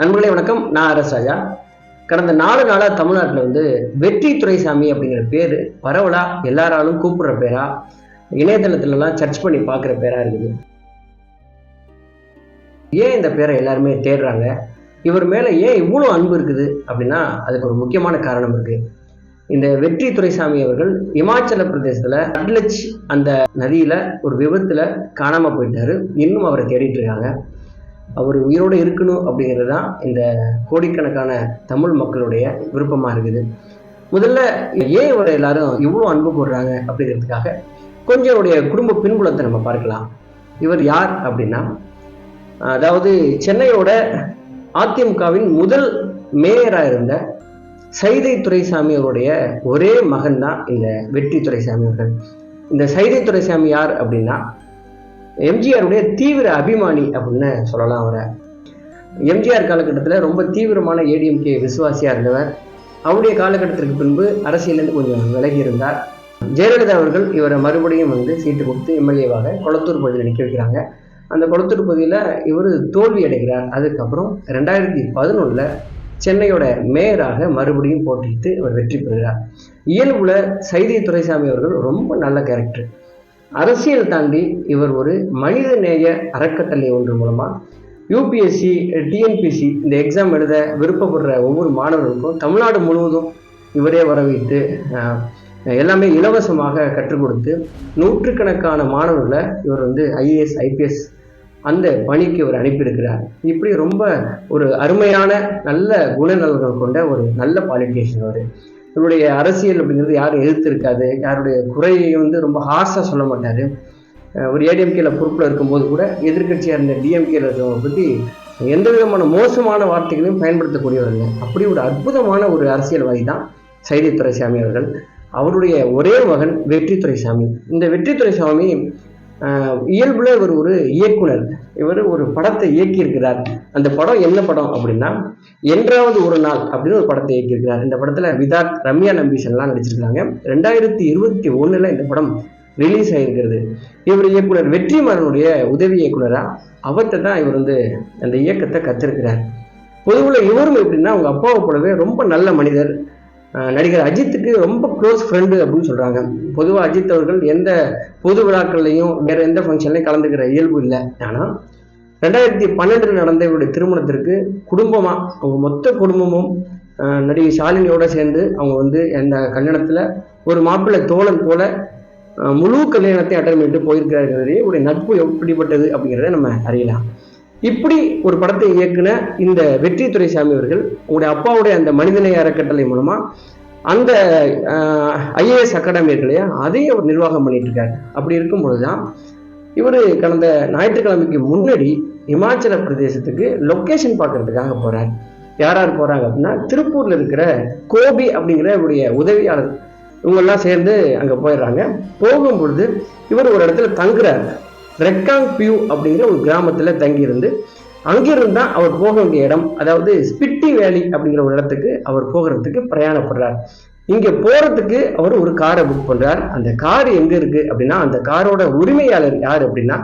நண்பர்களே வணக்கம். நான் அரசாஜா ராஜா. கடந்த நாலு நாளாக தமிழ்நாட்டில் வந்து வெற்றி துரைசாமி அப்படிங்கிற பேர் பரவலா எல்லாராலும் கூப்பிடுற பேரா இணையதளத்துலலாம் சர்ச் பண்ணி பார்க்குற பேரா இருக்குது. ஏன் இந்த பேரை எல்லாருமே தேடுறாங்க? இவர் மேலே ஏன் இவ்வளோ அன்பு இருக்குது அப்படின்னா அதுக்கு ஒரு முக்கியமான காரணம் இருக்குது இந்த வெற்றி துரைசாமி அவர்கள் இமாச்சல பிரதேசத்தில் அட்லச் அந்த நதியில் ஒரு விபத்தில் காணாமல் போயிட்டாரு. இன்னும் அவரை தேடிட்டு இருக்காங்க. அவர் உயிரோடு இருக்கணும் அப்படிங்கிறது தான் இந்த கோடிக்கணக்கான தமிழ் மக்களுடைய விருப்பமாக இருக்குது. முதல்ல ஏன் இவரை எல்லாரும் இவ்வளோ அன்பு போடுறாங்க அப்படிங்கிறதுக்காக கொஞ்சம் அவருடைய குடும்ப பின்புலத்தை நம்ம பார்க்கலாம். இவர் யார் அப்படின்னா அதாவது சென்னையோட அதிமுகவின் முதல் மேயராக இருந்த சைதை துரைசாமி அவருடைய ஒரே மகன் தான் இந்த வெற்றி துரைசாமி அவர்கள். இந்த சைதை துரைசாமி யார் அப்படின்னா எம்ஜிஆருடைய தீவிர அபிமானி அப்படின்னு சொல்லலாம் அவரை. எம்ஜிஆர் காலகட்டத்தில் ரொம்ப தீவிரமான ஏடிஎம்கே விசுவாசியாக இருந்தவர். அவருடைய காலகட்டத்திற்கு பின்பு அரசியலேருந்து கொஞ்சம் விலகி இருந்தார். ஜெயலலிதா அவர்கள் இவரை மறுபடியும் வந்து சீட்டு கொடுத்து எம்எல்ஏவாக கொளத்தூர் பகுதியில் நிற்க வைக்கிறாங்க. அந்த கொளத்தூர் பகுதியில் இவர் தோல்வி அடைகிறார். அதுக்கப்புறம் ரெண்டாயிரத்தி பதினொன்றில் சென்னையோட மேயராக மறுபடியும் போட்டியிட்டு அவர் வெற்றி பெறுகிறார். இயல்புல சைதி துரைசாமி அவர்கள் ரொம்ப நல்ல கேரக்டர் அரசியல் தாண்டி இவர் ஒரு மனித நேய அறக்கட்டளை ஒன்று மூலமாக யூபிஎஸ்சி டிஎன்பிசி இந்த எக்ஸாம் எழுத விருப்பப்படுற ஒவ்வொரு மாணவர்களுக்கும் தமிழ்நாடு முழுவதும் இவரே வர வைத்து எல்லாமே இலவசமாக கற்றுக் கொடுத்து நூற்றுக்கணக்கான மாணவர்களை இவர் வந்து ஐஏஎஸ் ஐபிஎஸ் அந்த பணிக்கு இவர் அனுப்பியிருக்கிறார். இப்படி ரொம்ப ஒரு அருமையான நல்ல குணநலன்கள் கொண்ட ஒரு நல்ல பாலிட்டிஷியன் அவர் இவருடைய அரசியல் அப்படிங்கிறது யாரும் எதிர்த்து இருக்காது யாருடைய குறையை வந்து ரொம்ப ஹார்ஸாக சொல்ல மாட்டார். ஒரு ஏடிஎம்கேல பொறுப்பில் இருக்கும்போது கூட எதிர்க்கட்சியாக இருந்த டிஎம்கேல இருக்கிறவங்க பற்றி எந்த விதமான மோசமான வார்த்தைகளையும் பயன்படுத்தக்கூடியவர் அப்படி ஒரு அற்புதமான ஒரு அரசியல்வாதி தான் சைதி துரைசாமி அவர்கள். அவருடைய ஒரே மகன் வெற்றி துரைசாமி இந்த வெற்றி துரைசாமி இயல்புல இவர் ஒரு இயக்குனர். இவர் ஒரு படத்தை இயக்கியிருக்கிறார். அந்த படம் என்ன படம் அப்படின்னா என்றாவது ஒரு நாள் அப்படின்னு ஒரு படத்தை இயக்கியிருக்கிறார். இந்த படத்துல விதார்த் ரம்யா நம்பீஷன்லாம் நடிச்சிருக்காங்க. ரெண்டாயிரத்தி இருபத்தி ஒண்ணுல இந்த படம் ரிலீஸ் ஆகிருக்கிறது இவர் இயக்குனர் வெற்றிமாறனுடைய உதவி இயக்குனரா? அவர்கிட்ட தான் இவர் வந்து அந்த இயக்கத்தை கத்திருக்கிறார். பொதுவில் இவரும் எப்படின்னா அவங்க அப்பாவை போலவே ரொம்ப நல்ல மனிதர். நடிகர் அஜித்துக்கு ரொம்ப க்ளோஸ் ஃப்ரெண்டு அப்படின்னு சொல்கிறாங்க பொதுவாக அஜித் அவர்கள் எந்த பொது விழாக்கள்லையும் வேறு எந்த ஃபங்க்ஷன்லையும் கலந்துக்கிற இயல்பு இல்லை. ஆனால் ரெண்டாயிரத்தி பன்னெண்டில் நடந்த இவருடைய திருமணத்திற்கு குடும்பமாக அவங்க மொத்த குடும்பமும் நடிகை ஷாலினியோட சேர்ந்து அவங்க வந்து அந்த கன்னடத்தில் ஒரு மாப்பிள்ளை தோழன் போல முழு கல்யாணத்தை அட்டன் பண்ணிட்டு போயிருக்கிறாரு இவருடைய நட்பு எப்படிப்பட்டது அப்படிங்கிறத நம்ம அறியலாம். இப்படி ஒரு படத்தை இயக்குன இந்த வெற்றி துரைசாமி அவர்கள் உங்களுடைய அப்பாவுடைய அந்த மனிதநேய அறக்கட்டளை மூலமா அந்த ஐஏஎஸ் அகாடமி இருக்கு இல்லையா அதையும் அவர் நிர்வாகம் பண்ணிட்டு இருக்காரு. அப்படி இருக்கும் பொழுதுதான் இவர் கடந்த ஞாயிற்றுக்கிழமைக்கு முன்னாடி இமாச்சல பிரதேசத்துக்கு லொக்கேஷன் பார்க்கறதுக்காக போறார். யார் யார் போறாங்க அப்படின்னா திருப்பூர்ல இருக்கிற கோபி அப்படிங்கிற இவருடைய உதவியாளர். இவங்கெல்லாம் சேர்ந்து அங்க போயிடுறாங்க. போகும் பொழுது இவர் ஒரு இடத்துல தங்குறாரு. ரெக்காங் பியூ அப்படிங்கிற ஒரு கிராமத்துல தங்கியிருந்து அங்கிருந்து தான் அவர் போக வேண்டிய இடம் அதாவது ஸ்பிட்டி வேலி அப்படிங்கிற ஒரு இடத்துக்கு அவர் போகிறதுக்கு பிரயாணப்படுறார். இங்க போறதுக்கு அவர் ஒரு காரை புக் பண்றார். அந்த கார் எங்க இருக்கு அப்படின்னா அந்த காரோட உரிமையாளர் யார் அப்படின்னா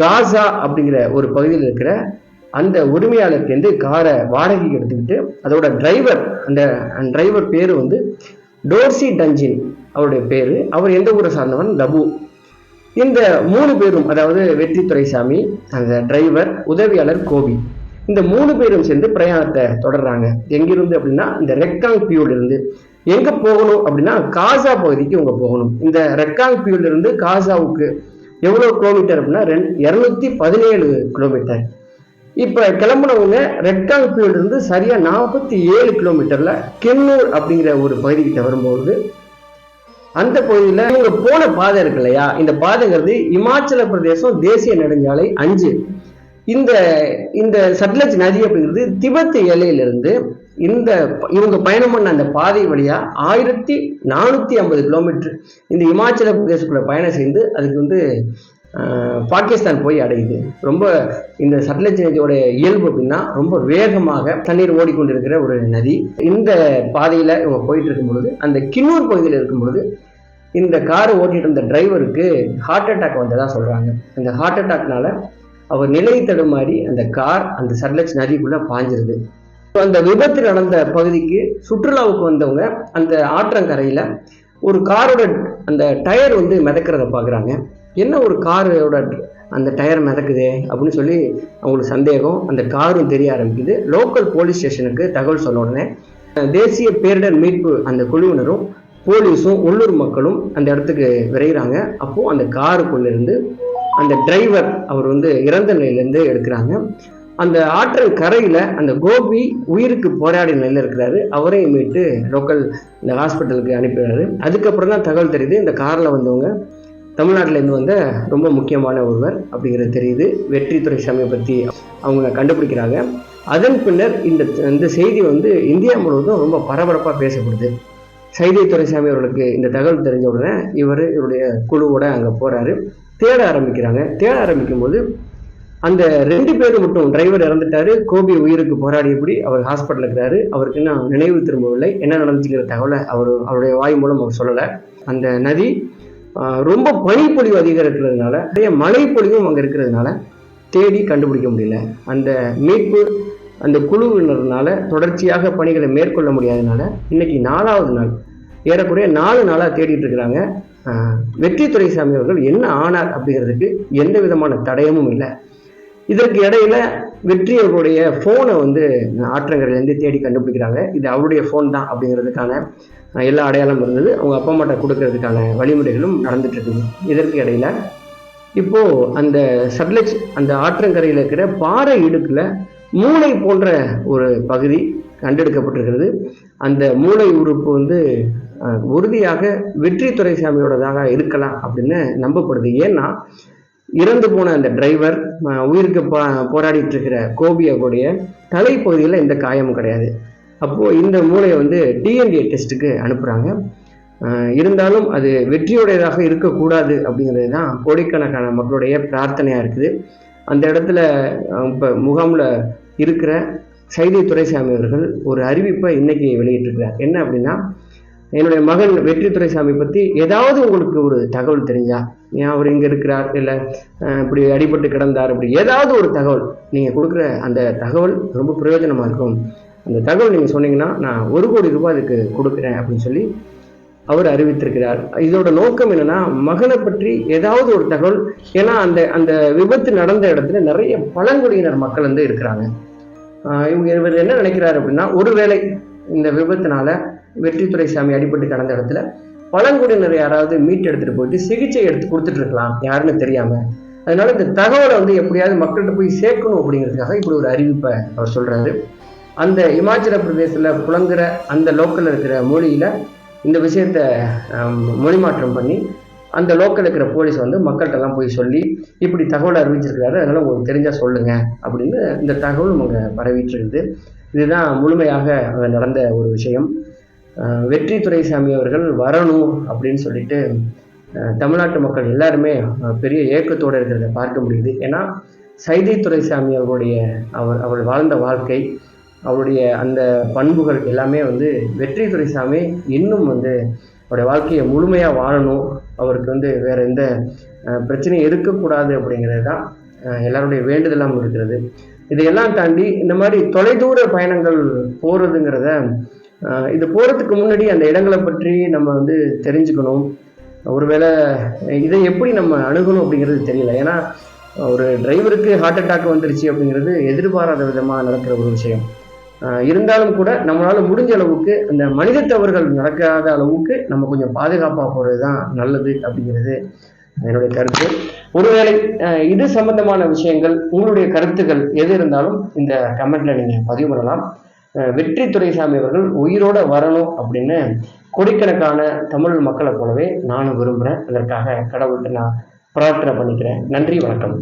காசா அப்படிங்கிற ஒரு பகுதியில் இருக்கிற அந்த உரிமையாளருக்கு காரை வாடகைக்கு எடுத்துக்கிட்டு அதோட டிரைவர் அந்த டிரைவர் பேரு வந்து டோர்சி டஞ்சின் அவருடைய பேரு. அவர் எந்த ஊரை சார்ந்தவன்? லபு. இந்த மூணு பேரும் அதாவது வெற்றி துரைசாமி அந்த டிரைவர் உதவியாளர் கோபி இந்த மூணு பேரும் சேர்ந்து பிரயாணத்தை தொடர்றாங்க. எங்கிருந்து அப்படின்னா இந்த ரெக்காங் பியூல இருந்து எங்க போகணும் அப்படின்னா காசா பகுதிக்கு இவங்க போகணும். இந்த ரெக்காங் பியூல இருந்து காசாவுக்கு எவ்வளவு கிலோமீட்டர் அப்படின்னா ரெண்டு இரநூத்தி பதினேழு கிலோமீட்டர் இப்ப கிளம்புனவங்க ரெக்காங் பியூல இருந்து சரியா நாற்பத்தி ஏழு கிலோமீட்டர்ல கென்னூர் அப்படிங்கிற ஒரு பகுதிக்கிட்ட வரும்போது அந்த பகுதியில் இவங்க போன பாதை இருக்கு இல்லையா? இந்த பாதைங்கிறது இமாச்சல பிரதேசம் தேசிய நெடுஞ்சாலை அஞ்சு. இந்த இந்த சட்லஜ் நதி அப்படிங்கிறது திபெத் எல்லையிலிருந்து இந்த இவங்க பயணம் பண்ண அந்த பாதை வழியா ஆயிரத்தி நானூத்தி ஐம்பது கிலோமீட்டர் இந்த இமாச்சல பிரதேசக்குள்ள பயணம் செய்து அதுக்கு வந்து பாகிஸ்தான் போய் அடையுது. ரொம்ப இந்த சட்லஜ் நதியோட இயல்பு அப்படின்னா ரொம்ப வேகமாக தண்ணீர் ஓடிக்கொண்டிருக்கிற ஒரு நதி. இந்த பாதையில இவங்க போயிட்டு இருக்கும் பொழுது அந்த கின்னூர் பகுதியில் இருக்கும் பொழுது இந்த கார் ஓட்டிட்டு இருந்த டிரைவருக்கு ஹார்ட் அட்டாக் வந்ததா சொல்றாங்க. அந்த ஹார்ட் அட்டாக்னால அவர் நிலை தடுமாறி அந்த கார் அந்த சட்லஜ் நதிக்குள்ள பாஞ்சிருது அந்த விபத்து நடந்த பகுதிக்கு சுற்றுலாவுக்கு வந்தவங்க அந்த ஆற்றங்கரையில ஒரு காரோட அந்த டயர் வந்து மிதக்கிறத பார்க்குறாங்க என்ன ஒரு காரோட அந்த டயர் மிதக்குதே அப்படின்னு சொல்லி அவங்களுக்கு சந்தேகம். அந்த காரும் தெரிய ஆரம்பிக்குது. லோக்கல் போலீஸ் ஸ்டேஷனுக்கு தகவல் சொன்ன உடனே தேசிய பேரிடர் மீட்பு அந்த குழுவினரும் போலீஸும் உள்ளூர் மக்களும் அந்த இடத்துக்கு விரைகிறாங்க அப்போது அந்த காருக்குள்ளேருந்து அந்த டிரைவர் அவர் வந்து இறந்த நிலையிலேருந்து எடுக்கிறாங்க. அந்த ஆற்றல் கரையில் அந்த கோபி உயிருக்கு போராடி நிலையில் இருக்கிறாரு. அவரையும் மீட்டு லோக்கல் இந்த ஹாஸ்பிட்டலுக்கு அனுப்பிடுறாரு. அதுக்கப்புறம் தான் தகவல் தெரியுது இந்த காரில் வந்தவங்க தமிழ்நாட்டிலேருந்து வந்த ரொம்ப முக்கியமான ஒருவர் அப்படிங்கிறது தெரியுது. வெற்றி துரைசாமியை பற்றி அவங்க கண்டுபிடிக்கிறாங்க. அதன் பின்னர் இந்த இந்த செய்தி வந்து இந்தியா முழுவதும் ரொம்ப பரபரப்பாக பேசப்படுது. சைதை துரைசாமி அவர்களுக்கு இந்த தகவல் தெரிஞ்ச உடனே இவர் இவருடைய குழுவோட அங்கே போகிறாரு தேட ஆரம்பிக்கிறாங்க. தேட ஆரம்பிக்கும் போது அந்த ரெண்டு பேரும் மட்டும் டிரைவர் இறந்துட்டாரு. கோபி உயிருக்கு போராடியபடி அவர் ஹாஸ்பிட்டல் இருக்கிறாரு. அவருக்கு இன்னும் நினைவு திரும்பவில்லை. என்ன நடந்துச்சுங்கிற தகவலை அவர் அவருடைய வாய் மூலம் அவர் சொல்லலை. அந்த நதி ரொம்ப பனிப்பொழிவு அதிகம் இருக்கிறதுனால நிறைய மழைப்பொழிவும் அங்கே இருக்கிறதுனால தேடி கண்டுபிடிக்க முடியல. அந்த மீட்பு அந்த குழுவினர்னால தொடர்ச்சியாக பணிகளை மேற்கொள்ள முடியாதனால இன்னைக்கு நாலாவது நாள் ஏறக்குறைய நாலு நாளாக தேடிட்டு இருக்கிறாங்க. வெற்றி துரைசாமி அவர்கள் என்ன ஆனார் அப்படிங்கிறதுக்கு எந்த விதமான தடயமும் இல்லை. இதற்கு இடையில வெற்றி அவருடைய ஃபோனை வந்து ஆற்றங்கரையிலேருந்து தேடி கண்டுபிடிக்கிறாங்க. இது அவருடைய ஃபோன் தான் அப்படிங்கிறதுக்கான எல்லா அடையாளம் இருந்தது. அவங்க அப்பா அம்மாட்ட கொடுக்கறதுக்கான வழிமுறைகளும் நடந்துட்டு இருக்குது. இதற்கு இடையில இப்போ அந்த சட்லஜ் அந்த ஆற்றங்கரையில் இருக்கிற பாறை இடுக்கில் மூளை போன்ற ஒரு பகுதி கண்டெடுக்கப்பட்டிருக்கிறது. அந்த மூளை உறுப்பு வந்து உறுதியாக வெற்றி துறைசாமியோடதாக இருக்கலாம் அப்படின்னு நம்பப்படுது. ஏன்னா இறந்து போன அந்த டிரைவர் உயிருக்கு பா போராடிட்டு இருக்கிற கோபியாவுடைய தலைப்பகுதியில் எந்த காயமும் கிடையாது. அப்போது இந்த மூளையை வந்து டிஎன்ஏ டெஸ்ட்டுக்கு அனுப்புகிறாங்க இருந்தாலும் அது வெற்றியுடையதாக இருக்கக்கூடாது அப்படிங்கிறது தான் கோடிக்கணக்கான மக்களுடைய பிரார்த்தனையாக இருக்குது. அந்த இடத்துல இப்போ முகாமில் இருக்கிற சைதை துரைசாமி அவர்கள் ஒரு அறிவிப்பை இன்னைக்கு வெளியிட்டிருக்கிறார். என்ன அப்படின்னா என்னுடைய மகன் வெற்றி துரைசாமி பற்றி ஏதாவது உங்களுக்கு ஒரு தகவல் தெரிஞ்சா ஏன் அவர் இங்கே இருக்கிறார் இல்லை இப்படி அடிபட்டு கிடந்தார் அப்படி ஏதாவது ஒரு தகவல் நீங்கள் கொடுக்குற அந்த தகவல் ரொம்ப பிரயோஜனமாக இருக்கும். அந்த தகவல் நீங்கள் சொன்னீங்கன்னா நான் ஒரு கோடி ரூபாய் அதுக்கு கொடுக்குறேன் அப்படின்னு சொல்லி அவர் அறிவித்திருக்கிறார். இதோட நோக்கம் என்னன்னா மகனை பற்றி ஏதாவது ஒரு தகவல் ஏன்னா அந்த அந்த விபத்து நடந்த இடத்துல நிறைய பழங்குடியினர் மக்கள் வந்து இருக்கிறாங்க. இவங்க இவர் என்ன நினைக்கிறாரு அப்படின்னா ஒருவேளை இந்த விபத்தினால வெற்றித்துறை சாமி அடிபட்டு கடந்த இடத்துல பழங்குடியினர் யாராவது மீட் எடுத்துட்டு போயிட்டு சிகிச்சை எடுத்து கொடுத்துட்டு இருக்கலாம் யாருன்னு தெரியாம. அதனால இந்த தகவலை வந்து எப்படியாவது மக்கள்கிட்ட போய் சேர்க்கணும் அப்படிங்கிறதுக்காக இப்படி ஒரு அறிவிப்பை அவர் சொல்றாரு. அந்த இமாச்சல பிரதேசத்துல புலங்குற அந்த லோக்கல்ல இருக்கிற மொழியில இந்த விஷயத்த மொழிமாற்றம் பண்ணி அந்த லோக்கல் இருக்கிற போலீஸ் வந்து மக்கள்கிட்ட எல்லாம் போய் சொல்லி இப்படி தகவல் அறிவிச்சிருக்கிறாரு அதனால உங்களுக்கு தெரிஞ்சா சொல்லுங்க அப்படின்னு இந்த தகவல் அங்கே பரவிட்டு இதுதான் முழுமையாக நடந்த ஒரு விஷயம். வெற்றி துரைசாமி அவர்கள் வரணும் அப்படின்னு சொல்லிட்டு தமிழ்நாட்டு மக்கள் எல்லாருமே பெரிய ஏக்கத்தோடு இருக்கிறத பார்க்க முடியுது. ஏன்னா சைதை துரைசாமி அவர்களுடைய அவர் அவள் வாழ்ந்த வாழ்க்கை அவருடைய அந்த பண்புகள் எல்லாமே வந்து வெற்றி துரைசாமி இன்னும் வந்து அவருடைய வாழ்க்கையை முழுமையாக வாழணும். அவருக்கு வந்து வேற எந்த பிரச்சனையும் இருக்கக்கூடாது அப்படிங்கிறது தான் எல்லாருடைய வேண்டுதலாகவும் இருக்கிறது. இதையெல்லாம் தாண்டி இந்த மாதிரி தொலைதூர பயணங்கள் போகிறதுங்கிறத இது போகிறதுக்கு முன்னாடி அந்த இடங்களை பற்றி நம்ம வந்து தெரிஞ்சுக்கணும். ஒருவேளை இதை எப்படி நம்ம அணுகணும் அப்படிங்கிறது தெரியல. ஏன்னா ஒரு டிரைவருக்கு ஹார்ட் அட்டாக் வந்துருச்சு அப்படிங்கிறது எதிர்பாராத விதமாக நடக்கிற ஒரு விஷயம். இருந்தாலும் கூட நம்மளால முடிஞ்ச அளவுக்கு அந்த மனித தவறுகள் நடக்காத அளவுக்கு நம்ம கொஞ்சம் பாதுகாப்பாக போகிறது தான் நல்லது அப்படிங்கிறது என்னுடைய கருத்து. ஒருவேளை இது சம்பந்தமான விஷயங்கள் உங்களுடைய கருத்துக்கள் எது இருந்தாலும் இந்த கமெண்ட்ல நீங்க பதிவு பண்ணலாம். வெற்றி துரைசாமி அவர்கள் உயிரோட வரணும் அப்படின்னு கோடிக்கணக்கான தமிழ் மக்களை போலவே நானும் விரும்புகிறேன் அதற்காக கடவுள்கிட்ட நான் பிரார்த்தனை பண்ணிக்கிறேன். நன்றி வணக்கம்.